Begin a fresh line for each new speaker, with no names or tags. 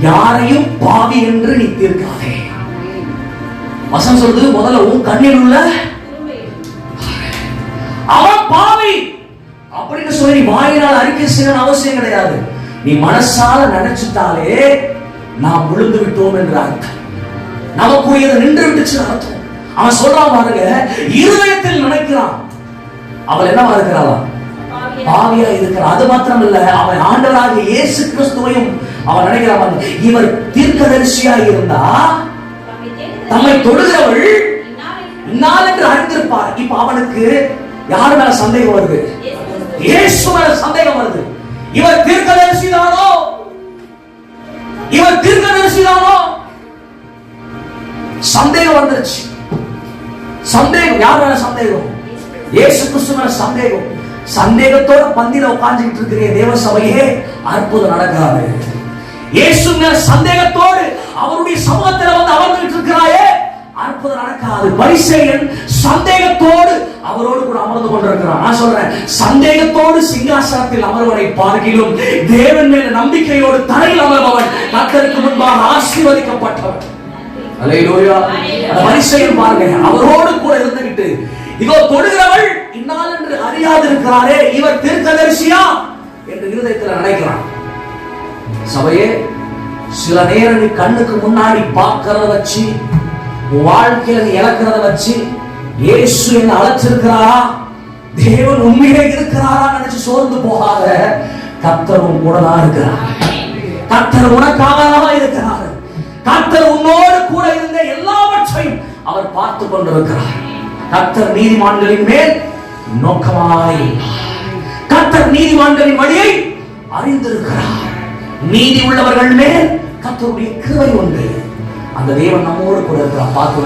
யாரையும் பாவி என்று நீ தீர்க்காதே. வசனம் சொல்றது முதல்ல உன் கண்ணில் உள்ள அவன் பாவி. அப்படின்னு சொல்லி நீ வாயினால் அறிக்கை செய்யணும் அவசியம் கிடையாது. நீ மனசால நினைச்சிட்டாலே நாம் விழுந்து விட்டோம் என்ற அர்த்தம். நமக்குரியது நின்று விட்டுச்சு அர்த்தம். அவன் சொல்றான் பாருங்க இருதயத்தில் நினைக்கிறான். அவள் என்னவா இருக்கிறாளா? பாவியா இருக்கிற அது மாத்திரம் இல்ல அவன் ஆண்டவராக இயேசு கிறிஸ்துவையும் அவன் நினைக்கிறான் இவர் தீர்க்கதரிசியா இருந்தா தம்மை தொடுகிறவள் இன்னால் என்று அறிந்திருப்பார். இப்ப அவனுக்கு யார் மேல சந்தேகம் வருது? இயேசு மேல சந்தேகம் வருது. இவர் தீர்க்கதரிசி தானோ இவர் தீர்க்கதரிசி தானோ சந்தேகம் வந்துருச்சு. சந்தேகம் யார் மேல சந்தேகம்? இயேசு கிறிஸ்து மேல சந்தேகம். சந்தேகத்தோட பந்தில உட்கார்ந்துட்டு இருக்கிற தேவ சபையே அற்புதம் நடக்காது. இயேசு சந்தேகத்தோடு அவருடைய சமூகத்தில் வந்து அமர்ந்துட்டு இருக்கிறாயே அற்புதம் நடக்காது. பரிசேயன் சந்தேகத்தோடு அவரோடு கூட அமர்ந்து கொண்டிருக்கிறான். நான் சொல்றேன் சந்தேகத்தோடு சிங்காசனத்தில் அமர்வனை பார்க்கிலும் தேவன் மேல நம்பிக்கையோடு தரையில் அமர்பவன் கர்த்தருக்கு முன்பாக ஆசீர்வதிக்கப்பட்டவன். அல்லேலூயா அந்த பரிசையில் பாருங்க அவரோடு கூட இருந்துகிட்டு இதோ தொடுகிறவள் இன்னால் என்று அறியாது இருக்கிறாரே இவர் தீர்க்கதரிசியா என்று இருதயத்தில் நினைக்கிறான். சபையே சில நேரம் நீ கண்ணுக்கு முன்னாடி பார்க்கறத வச்சு வாழ்க்கையில இழக்கிறத வச்சு இயேசு என்ன அழைச்சிருக்கிறாரா? தேவன் உண்மையிலே இருக்கிறாரா நினைச்சு சோர்ந்து போகாத கர்த்தரும் கூட இருக்கிறார். கத்தர் உனக்காக இருக்கிறார். கத்தர் உன்னோடு கூட இருந்த எல்லாவற்றையும் அவர் பார்த்து கொண்டிருக்கிறார். கத்தர் நீதிமான்களின் மேல் நோக்கமாய். கத்தர் நீதிமான்களின் வழியை அறிந்திருக்கிறார். நீதி உள்ளவர்கள் மேல் கத்தருடைய கிருவை ஒன்று அந்த தேவன் நம்மோடு கூட இருக்கிறார். பார்த்து